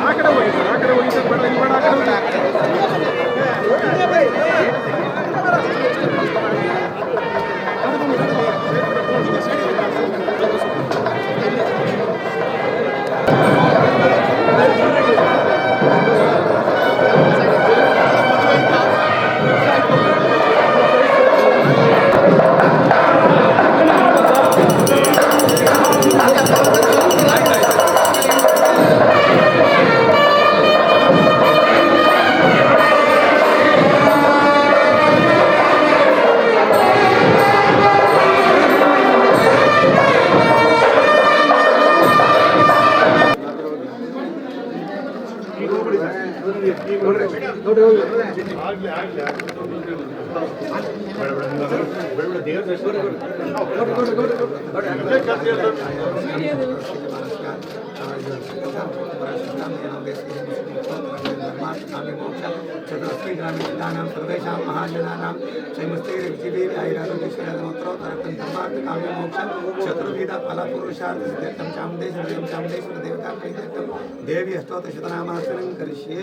ಆ ಕಡೆ ಹೋಗಿ ಸರ್ ಆ ಕಡೆ ಹೋಗಿ ಸರ್ ಬೇಡ ಬೇಡ ಆ ಕಡೆ ಹೋಗಿ. चतुस्वी ग्रामीणानां सर्वेषां महाजनानां चैमस्तीरक्षिवीरायराजोगेश्वरमोत्रोत्तरकं धर्मार्थकाम्यमोक्षं शत्रुभीदाफलपुरुषार्थसिद्ध्यर्थं चामुण्डेश्वरदेवं चामुण्डेश्वरदेवतां कैदेवं देवी अष्टोत्तरशतनामासनं करिष्ये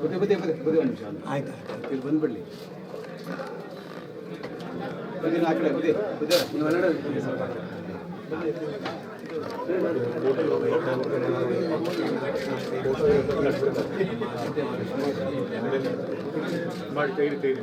ಬುದ್ಧಿ ಬುದ್ಧಿ ಬುದ್ಧಿ ಬುದ್ಧಿ ಒಂದು ನಿಮಿಷ. ಆಯ್ತು ಇಲ್ಲಿ ಬಂದ್ಬಿಡ್ಲಿ. ಬುದ್ಧಿನ ಆ ಕಡೆ ಬುದ್ಧಿ ಬುದ್ಧಿ ನೀವು ಹೊರಗಡೆ ಸ್ವಲ್ಪ. ಮಾಡಿ ತೆಗಿರಿ ತೆಗಿರಿ.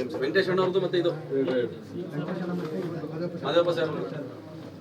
ಗೊತ್ತಾಯ್ತು ವೆಂಕಟೇಶ್ ಅಣ್ಣವ್ರದ್ದು ಮತ್ತೆ ಇದು ಮಾದೇವಪ್ಪ ಸಾಹೇಬ್ರು.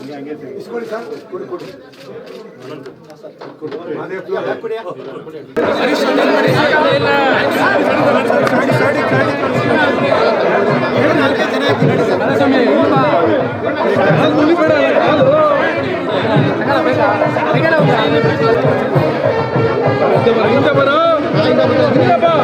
ನಡೀರಿ ಮತ್ತೆ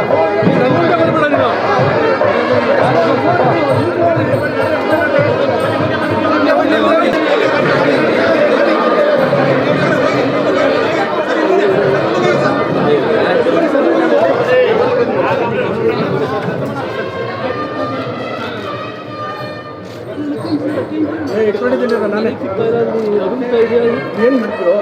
ಏನು ಮಾಡ್ತೀರೋ?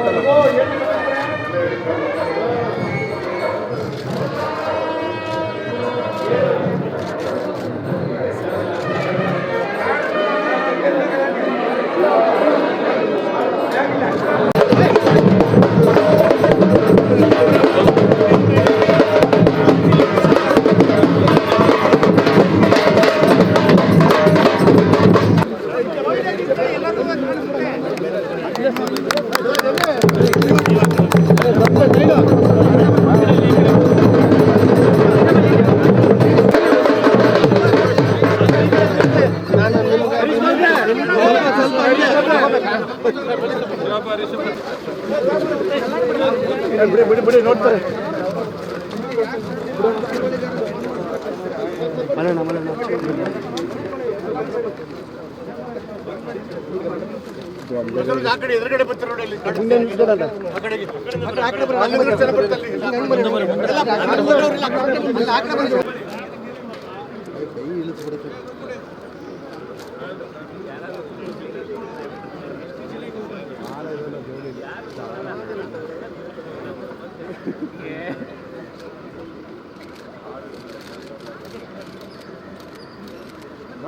ಎದುರುಗಡೆ ಬರ್ತಾರೆ ನೋಡಿ ಅಲ್ಲಿ ಮುಂದೆ ನಿಲ್ಸ್ಕೊಡಲ್ಲ. ಆ ಕಡೆಗೆ. ಅಲ್ಲಿ ಒಂದಷ್ಟು ಜನ ಬರ್ತಾರೆ ಅಲ್ಲಿ. ಎಲ್ಲ ಆ ಕಡೆ ಬಂದವ್ರಿಲ್ಲ. ಅಲ್ಲಿ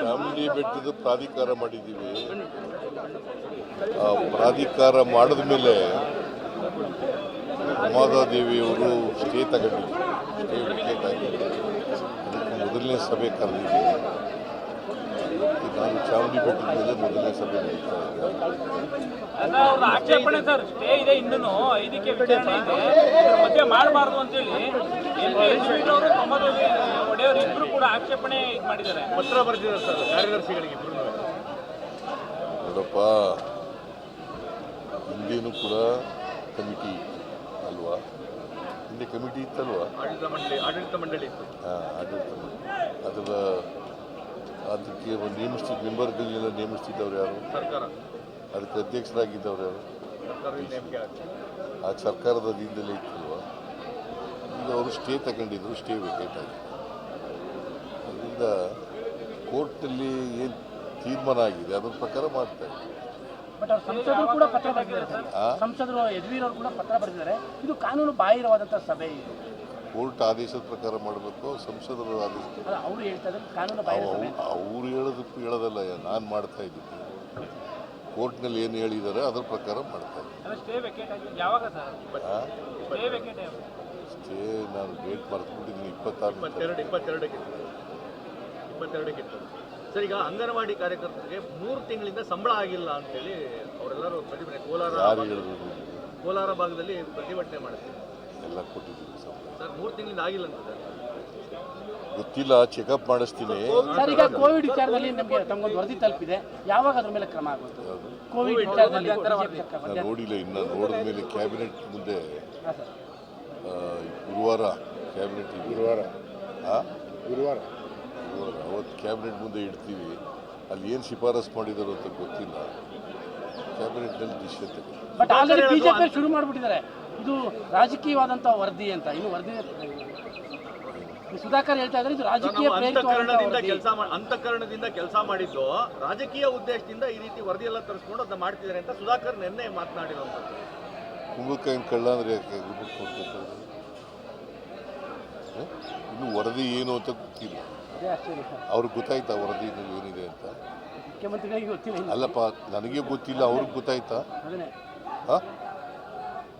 ಚಾಮುಂಡಿ ಬೆಟ್ಟದ ಪ್ರಾಧಿಕಾರ ಮಾಡಿದ್ದೀವಿ. ಆ ಪ್ರಾಧಿಕಾರ ಮಾಡಿದ ಮೇಲೆ ಉಮಾದಾದೇವಿಯವರು ಸ್ಟೇ ಅವರು ಸ್ಟೇ ಮೊದಲನೇ ಸಭೆ ಕರೆದಿದ್ದೀವಿ ನಾನು ಚಾಮುಂಡಿ ಬೆಟ್ಟದ ಮೊದಲನೇ ಸಭೆ ನಡೀತಾ ಆಕ್ಷೇಪಣೆ ಸರ್ ಸ್ಟೇ ಇದೆ ಇನ್ನೂ ಐದಕ್ಕೆ ವಿಚಾರಣೆ ಇದೆ. ಇದ್ರ ಮಧ್ಯೆ ಮಾಡಬಾರ್ದು ಅಂತೇಳಿ ಅವರು ತೊಂಬತ್ತೈದು ಒಡೆಯವರು ಇಬ್ರು ಕೂಡ ಆಕ್ಷೇಪಣೆ ಇದು ಮಾಡಿದ್ದಾರೆ. ಪತ್ರ ಬರೆದಿದ್ದಾರೆ ಸರ್ ಕಾರ್ಯದರ್ಶಿಗಳಿಗೆ ನೋಡಪ್ಪ ಹಿಂದೇನು ಕೂಡ ಕಮಿಟಿ ಅಲ್ವಾ? ಹಿಂದೆ ಕಮಿಟಿ ಇತ್ತಲ್ವಾ? ಆಡಳಿತ ಮಂಡಳಿ ಆಡಳಿತ ಮಂಡಳಿ ಇತ್ತು. ಹಾಂ ಆಡಳಿತ ಮಂಡಳಿ. ಅದರ ಅದಕ್ಕೆ ನೇಮಿಸ್ತಿದ್ದ ಮೆಂಬರ್ಗಳನ್ನೆಲ್ಲ ನೇಮಿಸ್ತಿದ್ದವ್ರು ಯಾರು? ಸರ್ಕಾರ. ಅದಕ್ಕೆ ಅಧ್ಯಕ್ಷರಾಗಿದ್ದವ್ರು ಯಾರು? ಆ ಸರ್ಕಾರದ ಅಧೀನದಲ್ಲೇ ಇತ್ತಲ್ವ? ಈಗ ಅವರು ಸ್ಟೇ ತಗೊಂಡಿದ್ರು ಸ್ಟೇ ವೇಕೇಟ್ ಆಗಿದೆ ಅದರಿಂದ ಕೋರ್ಟಲ್ಲಿ ಏನು ತೀರ್ಮಾನ ಆಗಿದೆ? ಅದ್ರ ಪ್ರಕಾರ ಮಾಡ್ತಾರೆ ಸಂಸದರು ಕೂಡ ಪತ್ರ ಬರೆದಿದ್ದಾರೆ? ಸಂಸದರು ಅವರು ಕೂಡ ಪತ್ರ ಬರೆದಿದ್ದಾರೆ. ಇದು ಕಾನೂನು ಬಾಹಿರವಾದಂಥ ಸಭೆ ಇದು. ಕೋರ್ಟ್ ಆದೇಶದ ಪ್ರಕಾರ ಮಾಡಬೇಕು ಸಂಸದರು ಆದೇಶ ಅಲ್ಲ ಅವರು ಹೇಳ್ತಾ ಇದ್ದಾರೆ ಕಾನೂನು ಬಾಹಿರ ಸಭೆ. ಅಂತ. ಅವ್ರು ಹೇಳೋದು ಹೇಳೋದಲ್ಲ ನಾನು ಮಾಡ್ತಾ ಇದ್ದೀನಿ. ಕೋರ್ಟ್ನಲ್ಲಿ ಏನು ಹೇಳಿದ್ದಾರೆ ಅದ್ರ ಪ್ರಕಾರ ಮಾಡ್ತಾ ಇದ್ದೀನಿ. ಸ್ಟೇ ವೆಕೇಟ್ ಯಾವಾಗ ಸರ್? ಸ್ಟೇ ವೆಕೇಟ್ ಸ್ಟೇ ನಾನು ಡೇಟ್ ಮರ್ತ್ಬಿಟ್ಟಿದ್ದೀನಿ ಇಪ್ಪತ್ತಾರು ಸರ್ ಈಗ ಅಂಗನವಾಡಿ ಕಾರ್ಯಕರ್ತರಿಗೆ ಮೂರು ತಿಂಗಳಿಂದ ಸಂಬಳ ಆಗಿಲ್ಲ ಅಂತೇಳಿ ಅವರೆಲ್ಲರೂ ಪ್ರತಿಭಟನೆ ಕೋಲಾರ ಕೋಲಾರ ಭಾಗದಲ್ಲಿ ಪ್ರತಿಭಟನೆ ಮಾಡ್ತಾರೆ ಎಲ್ಲ ಗೊತ್ತಿಲ್ಲ ಚೆಕಪ್ ಮಾಡಿಸ್ತೀನಿ. ಸರ್ ಈಗ ಕೋವಿಡ್ ವಿಚಾರದಲ್ಲಿ ನಮಗೆ ತಮಗೊಂದು ವರದಿ ತಲುಪಿದೆ. ಯಾವಾಗ ಅದ್ರ ಮೇಲೆ ಕ್ರಮ ಆಗುತ್ತೆ ಕೋವಿಡ್ ವಿಚಾರದಲ್ಲಿ ನಾನು ನೋಡಿಲ್ಲ ಇನ್ನು ನೋಡಿದ ಮೇಲೆ ಕ್ಯಾಬಿನೆಟ್ ಮುಂದೆ ಆ, ಗುರುವಾರ ಕ್ಯಾಬಿನೆಟ್ ಗುರುವಾರ. ಗುರುವಾರ. ಗುರುವಾರ ಅವತ್ತು ಕ್ಯಾಬಿನೆಟ್ ಮುಂದೆ ಇಡ್ತೀವಿ. ಅಲ್ಲಿ ಏನು ಶಿಫಾರಸ್ ಮಾಡಿದಾರೋ ಅಂತ ಗೊತ್ತಿಲ್ಲ. ಕ್ಯಾಬಿನೆಟ್ನಲ್ಲಿ ಡಿಸಿಷನ್ ತಗೊಂಡು ಬಟ್ ಆಲ್ರೆಡಿ ಬಿಜೆಪಿ ಶುರು ಮಾಡಿಬಿಟ್ಟಿದ್ದಾರೆ. ಇದು ರಾಜಕೀಯವಾದಂಥ ವರದಿ ಅಂತ. ಇನ್ನು ವರದಿ ಸುಧಾಕರ್ ಹೇಳ್ತಾ ಇದ್ರೆ ಇದು ರಾಜಕೀಯ ಅಂತಕರಣದಿಂದ ಕೆಲಸ ಅಂತಃಕರಣದಿಂದ ಕೆಲಸ ಮಾಡಿದ್ದು ರಾಜಕೀಯ ಉದ್ದೇಶದಿಂದ ಈ ರೀತಿ ವರದಿ ಎಲ್ಲ ತರಿಸ್ಕೊಂಡು ಅದನ್ನ ಮಾಡ್ತಿದ್ದಾರೆ ಅಂತ ಸುಧಾಕರ್ ನಿನ್ನೆ ಮಾತನಾಡಿರುವಂಥದ್ದು ಕಳ್ಳ ಅಂದ್ರೆ ಇನ್ನು ವರದಿ ಏನು ಅಂತ ಗೊತ್ತಿಲ್ಲ. ಅವ್ರಿಗೆ ಗೊತ್ತಾಯ್ತಾ ವರದಿ ಏನಿದೆ ಅಂತ? ಮುಖ್ಯಮಂತ್ರಿಗಳಿಗೆ ಗೊತ್ತಿಲ್ಲ ಅಲ್ಲಪ್ಪ ನನಗೆ ಗೊತ್ತಿಲ್ಲ ಅವ್ರಿಗೆ ಗೊತ್ತಾಯ್ತಾ? ಹಾಂ?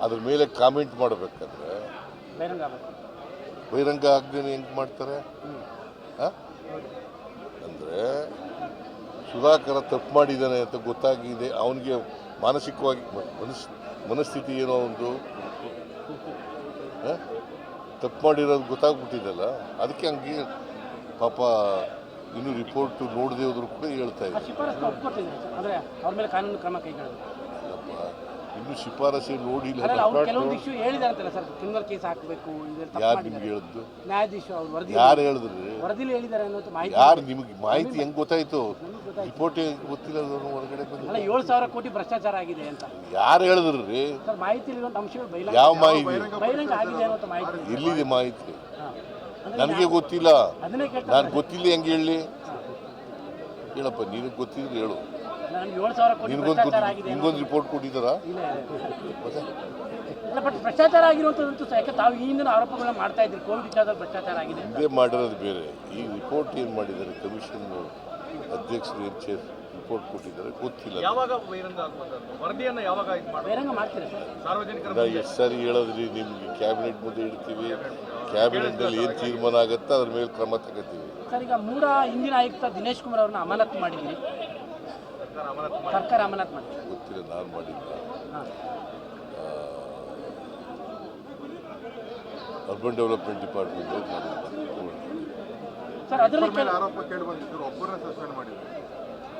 ಅದ್ರ ಮೇಲೆ ಕಾಮೆಂಟ್ ಮಾಡಬೇಕಾದ್ರೆ ಬಹಿರಂಗ ಆಗದೇನೆ ಹೆಂಗೆ ಮಾಡ್ತಾರೆ? ಅಂದರೆ ಸುಧಾಕರ ತಪ್ಪು ಮಾಡಿದ್ದಾನೆ ಅಂತ ಗೊತ್ತಾಗಿದೆ ಅವನಿಗೆ ಮಾನಸಿಕವಾಗಿ ಮನಸ್ ಮನಸ್ಥಿತಿ ಏನೋ ಒಂದು? ತಪ್ಪು ಮಾಡಿರೋದು ಗೊತ್ತಾಗ್ಬಿಟ್ಟಿದ್ದಲ್ಲ ಅದಕ್ಕೆ ಹಂಗೆ ಪಾಪ ಇನ್ನು ರಿಪೋರ್ಟ್ ನೋಡದೆ ಹೋದ್ರು ಕೂಡ ಹೇಳ್ತಾ ಕ್ರಮ ಇದ್ದಾರೆ ಇನ್ನು ಶಿಫಾರಸು ನೋಡಿಲ್ಲ ಯಾರು. ನಿಮ್ಗೆ ಹೇಳಿದ್ದು? ಯಾರು ಹೇಳಿದ್ರಿ? ಯಾರು ನಿಮಗೆ ಮಾಹಿತಿ ಹೆಂಗ್ ಗೊತ್ತಾಯ್ತು? ರಿಪೋರ್ಟ್ ಗೊತ್ತಿಲ್ಲ ಹೊರಗಡೆ ಏಳು ಸಾವಿರ ಕೋಟಿ ಭ್ರಷ್ಟಾಚಾರ ಆಗಿದೆ ಅಂತ. ಯಾರು ಹೇಳಿದ್ರಿ ಬಹಿರಂಗ ಯಾವ ಮಾಹಿತಿ? ಎಲ್ಲಿದೆ ಮಾಹಿತಿ ನನಗೆ ಗೊತ್ತಿಲ್ಲ. ನಾನು ಗೊತ್ತಿಲ್ಲ ಹೆಂಗೆ ಹೇಳಿ? ಹೇಳಪ್ಪ ನೀನು ಗೊತ್ತಿದ್ರೆ ಹೇಳು. ನಿನ್ಗೊಂದು ನಿನ್ಗೊಂದು ರಿಪೋರ್ಟ್ ಕೊಟ್ಟಿದ್ದಾರಾ? ಬಟ್ ಭ್ರಷ್ಟಾಚಾರ ಆಗಿರುವಂಥದ್ದು ಯಾಕೆ ತಾವು ಈ ಹಿಂದಿನ ಆರೋಪಗಳನ್ನ ಮಾಡ್ತಾ ಇದ್ರಿ ಕೋವಿಡ್ ವಿಚಾರದಲ್ಲಿ ಭ್ರಷ್ಟಾಚಾರ ಆಗಿದೆ ಹಿಂದೆ ಮಾಡಿರೋದು ಬೇರೆ. ಈ ರಿಪೋರ್ಟ್ ಏನು ಮಾಡಿದ್ದಾರೆ? ಕಮಿಷನ್ ಅಧ್ಯಕ್ಷರು ಏನು ಚೇರ್ ರಿಪೋರ್ಟ್ ಕೊಟ್ಟಿದ್ದಾರೆ? ಗೊತ್ತಿಲ್ಲ. ಯಾವಾಗ ಬಹಿರಂಗ ವರದಿಯನ್ನು ಯಾವಾಗ ಬಹಿರಂಗ ಮಾಡ್ತೀರಾ ಸಾರ್ವಜನಿಕರ ಎಷ್ಟು ಸಾರಿ ಹೇಳೋದ್ರಿ ನಿಮ್ಗೆ? ಕ್ಯಾಬಿನೆಟ್ ಮುಂದೆ ಇಡ್ತೀವಿ. ಕ್ಯಾಬಿನೆಟ್ನಲ್ಲಿ ಏನು ತೀರ್ಮಾನ ಆಗುತ್ತೋ? ಅದ್ರ ಮೇಲೆ ಕ್ರಮ ತಗೋತೀವಿ. ಸರ್ ಈಗ ಮೂರ ಹಿಂದಿನ ಆಯುಕ್ತ ದಿನೇಶ್ ಕುಮಾರ್ ಅವ್ರನ್ನ ಅಮಾನತು ಮಾಡಿದ್ರಿ ಸರ್ಕಾರ ಅಮಾನತು ಮಾಡಿ ಗೊತ್ತಿಲ್ಲ ನಾನು ಮಾಡಿಲ್ಲ. ಹಾಂ. ಅರ್ಬನ್ ಡೆವಲಪ್ಮೆಂಟ್ ಡಿಪಾರ್ಟ್ಮೆಂಟ್ ಸರ್ ಅದರಲ್ಲಿ ಕೆಲ- ಆರೋಪ ಕೇಳಿ ಬಂದಿದ್ರು. ಒಬ್ಬರನ್ನ ಸಸ್ಪೆಂಡ್ ಮಾಡಿದ್ರು.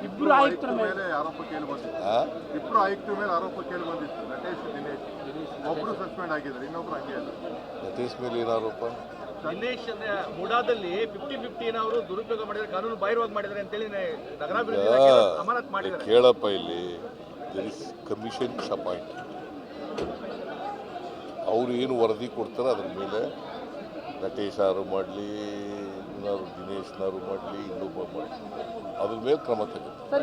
ಇಬ್ಬರು ಆಯುಕ್ತರ ಮೇಲೆ ಮೇಲೆ ಆರೋಪ ಕೇಳಿ ಬಂದಿತ್ತು ಇಬ್ಬರು ಇಬ್ರು ಆಯುಕ್ತರ ಮೇಲೆ ಆರೋಪ ಕೇಳಿ ಬಂದಿತ್ತು ನಟೇಶ್ ದಿನೇಶ್. ಒಬ್ಬರು ಸಸ್ಪೆಂಡ್ ಆಗಿದ್ದಾರೆ ಇನ್ನೊಬ್ರು ಹಂಗೆ ಇಲ್ಲ. ನಟೇಶ್ ಮೇಲೆ ಏನು ಆರೋಪ? ದಿನೇಶ್ ಅಂದ್ರೆ ಮುಡಾದಲ್ಲಿ ಫಿಫ್ಟಿ ಫಿಫ್ಟಿನ ಅವರು ದುರುಪಯೋಗ ಮಾಡಿದ್ರೆ ಕಾನೂನು ಬಾಹಿರವಾಗಿ ಮಾಡಿದ್ದಾರೆ ಅಂತೇಳಿ ನಗರಾಭಿವೃದ್ಧಿ ಇಲಾಖೆ ಅಮಾನತ್ ಮಾಡಿದ್ದಾರೆ. ಕೇಳಪ್ಪ ಇಲ್ಲಿ. ದರ್ ಇಸ್ ಕಮಿಷನ್ ಅಪಾಯಿಂಟ್ ಅವರು ಏನು ವರದಿ ಕೊಡ್ತಾರೆ ಅದ್ರ ಮೇಲೆ ನಟೇಶ್ ಅವರು ಮಾಡಲಿ ಇನ್ನಾರು ದಿನೇಶ್ನಾರು ಮಾಡಲಿ ಇನ್ನೊಬ್ಬ ಮಾಡಲಿ. ಅದ್ರ ಮೇಲೆ ಕ್ರಮ ತಗೋತೀವಿ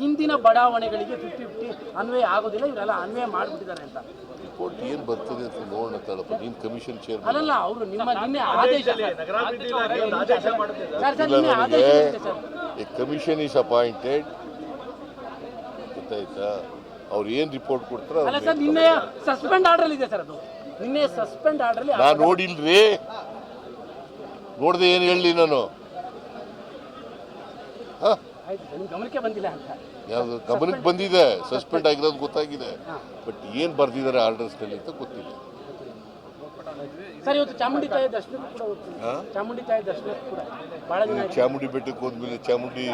ಹಿಂದಿನ ಬಡಾವಣೆಗಳಿಗೆ ಫಿಫ್ಟಿ ಫಿಫ್ಟಿ ಅನ್ವಯ ಆಗೋದಿಲ್ಲ ಇವರೆಲ್ಲ ಅನ್ವಯ ಮಾಡಿಬಿಟ್ಟಿದ್ದಾರೆ ಅಂತ. ರಿಪೋರ್ಟ್ ಏನು ಬರ್ತದೆ ಅಂತ ನೋಡೋಣ ತಳಪ್ಪ. ನೀನು ಕಮಿಷನ್ ಚೇರ್ ಅಲ್ಲ ಅವರು ನಿಮ್ಮ ನಿನ್ನೆ ಆದೇಶ ಸರ್. ಸರ್ ನಿನ್ನೆ ಆದೇಶ ಇದೆ sir. A commission is appointed ಗೊತ್ತಾಯ್ತಾ? ಅವ್ರು ಏನು ರಿಪೋರ್ಟ್ ಕೊಡ್ತಾರೋ ಅಲ್ಲ ಸರ್ ನಿನ್ನೆ ಸಸ್ಪೆಂಡ್ ಆರ್ಡರ್ ಇದೆ ಸರ್ ಅದು. ನಿನ್ನೆ ಸಸ್ಪೆಂಡ್ ಆರ್ಡರ್ ನಾ ನೋಡಿಲ್ರಿ. ನೋಡ್ದೆ ಏನು ಹೇಳಲಿ ನಾನು. ಹಾ? ಯಾವುದು ಗಮನಕ್ಕೆ ಬಂದಿದೆ ಸಸ್ಪೆಂಡ್ ಆಗಿರೋದು ಗೊತ್ತಾಗಿದೆ. ಬಟ್ ಏನು ಬರ್ದಿದ್ದಾರೆ ಆರ್ಡರ್ಸ್ನಲ್ಲಿ ಅಂತ ಗೊತ್ತಿಲ್ಲ. ಚಾಮುಂಡಿ ತಾಯಿ ದರ್ಶನಕ್ಕೂ ಕೂಡ ಚಾಮುಂಡಿ ಬೆಟ್ಟಕ್ಕೆ ಹೋದ್ಮೇಲೆ ಚಾಮುಂಡಿ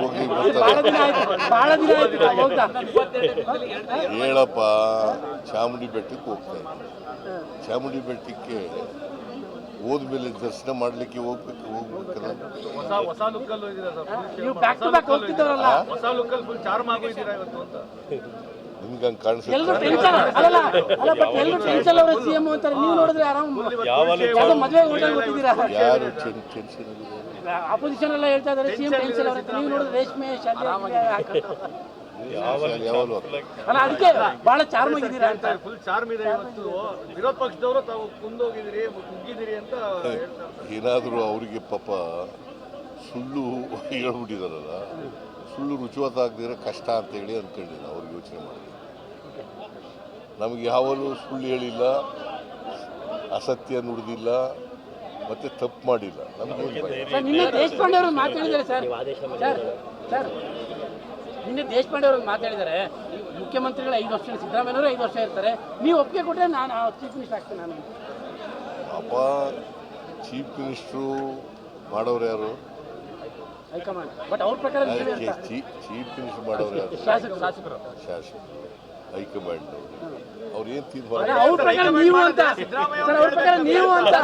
ಹೋಗಿ ಹೇಳಪ್ಪ ಚಾಮುಂಡಿ ಬೆಟ್ಟಕ್ಕೆ ಹೋಗ್ತಾರೆ ಚಾಮುಂಡಿ ಬೆಟ್ಟಕ್ಕೆ ಹೋದ್ಮೇಲೆ ದರ್ಶನ ಮಾಡ್ಲಿಕ್ಕೆ ಹೋಗ್ಬೇಕು ಹೋಗ್ಬೇಕಲ್ಲ? ಹೊಸ ಹೊಸ ಲುಕ್ಕಲ್ಲೂ ಇದ್ದೀರಾ ಸರ್? ನೀವು ಬ್ಯಾಕ್ ಟು ಬ್ಯಾಕ್ ಹೋಗ್ತಿದ್ದವರಲ್ಲ ಹೊಸ ಲುಕ್ಕಲ್ಲಿ ಫುಲ್ ಚಾರ್ಮ್ ಆಗಿದ್ದೀರಾ ಇವತ್ತು ಅಂತ? ನಿಮ್ಗೆ ಹಂಗೆ ಕಾಣಿಸುತ್ತೆ? ಎಲ್ಲರೂ ಟೆನ್ಷನ್ ಅಲ್ಲಲ್ಲ ಅಲ್ಲ ಬಟ್ ಎಲ್ಲರೂ ಟೆನ್ಷನ್ ಅವರ ಸಿಎಂ ಅಂತಾರೆ ನೀವು ನೋಡಿದ್ರೆ ಆರಾಮ್. ಯಾವುದೋ ಮದುವೆ ಹೋಟೆಲ್ ಗೊತ್ತಿದ್ದೀರಾ ಯಾರು ಟೆನ್ಷನ್ ಆಪೋಸಿಷನ್ ಅಪೋಸಿಷನ್ ಎಲ್ಲ ಹೇಳ್ತಾ ಇದ್ದಾರೆ ಸಿಎಂ ಟೆನ್ಷನ್ ಅವ್ರ. ನೀವು ನೋಡಿದ್ರೆ ರೇಷ್ಮೆ ಅಲ್ಲ ಅದಕ್ಕೆ ಬಹಳ ಚಾರ್ಮ್ ಆಗಿದ್ದೀರಾ ಅಂತ. ಫುಲ್ ಚಾರ್ಮ್ ಇದೆ ಇವತ್ತು. ವಿರೋಧ ಪಕ್ಷದವರು ತಾವು ಕುಂದೋಗಿದ್ದೀರಿ ಕುಗ್ಗಿದ್ದೀರಿ ಅಂತ ಹೇಳ್ತಾರೆ. ಏನಾದರೂ ಅವರಿಗೆ ಪಾಪ ಸುಳ್ಳು ಹೇಳ್ಬಿಟ್ಟಿದಾರಲ್ಲ ಸುಳ್ಳು ರುಚಿವತ್ತಾಗದಿರೋ ಕಷ್ಟ ಅಂತೇಳಿ ಅಂದ್ಕೊಂಡಿಲ್ಲ ಅವ್ರಿಗೆ ಯೋಚನೆ ಮಾಡಿ ನಮಗೆ ಯಾವಲ್ಲೂ ಸುಳ್ಳು ಹೇಳಿಲ್ಲ ಅಸತ್ಯ ನುಡಿದಿಲ್ಲ ಮತ್ತೆ ತಪ್ಪು ಮಾಡಿಲ್ಲ. ನಮಗೆ ಸರ್ ನಿನ್ನೆ ದೇಶಪಾಂಡೆ ಅವರು ಮಾತಾಡಿದ್ದಾರೆ ಮುಖ್ಯಮಂತ್ರಿಗಳು ಐದು ವರ್ಷ ಸಿದ್ದರಾಮಯ್ಯವರು ಐದು ವರ್ಷ ಇರ್ತಾರೆ. ನೀವು ಒಪ್ಪಿಗೆ ಕೊಟ್ಟರೆ ನಾನು ಚೀಫ್ ಮಿನಿಸ್ಟರ್ ಆಗ್ತೇನೆ ನಾನು. ಅಪ್ಪ ಚೀಫ್ ಮಿನಿಸ್ಟ್ರು ಮಾಡೋರು ಯಾರು? ಹೈಕಮಾಂಡ್. ಬಟ್ ಅವ್ರ ಪ್ರಕಾರ ಚೀಫ್ ಮಿನಿಸ್ಟರ್ ಮಾಡೋರು ಯಾರು? ಶಾಸಕರು. ಶಾಸಕರು. ಶಾಸಕ ಹೈಕಮಾಂಡ್ ಅವ್ರು. ಏನು ತೀರ್ಮಾನ ಅವ್ರ ಪ್ರಕಾರ ನೀವು ಅಂತ. ಅವ್ರ ಪ್ರಕಾರ ನೀವು ಅಂತ.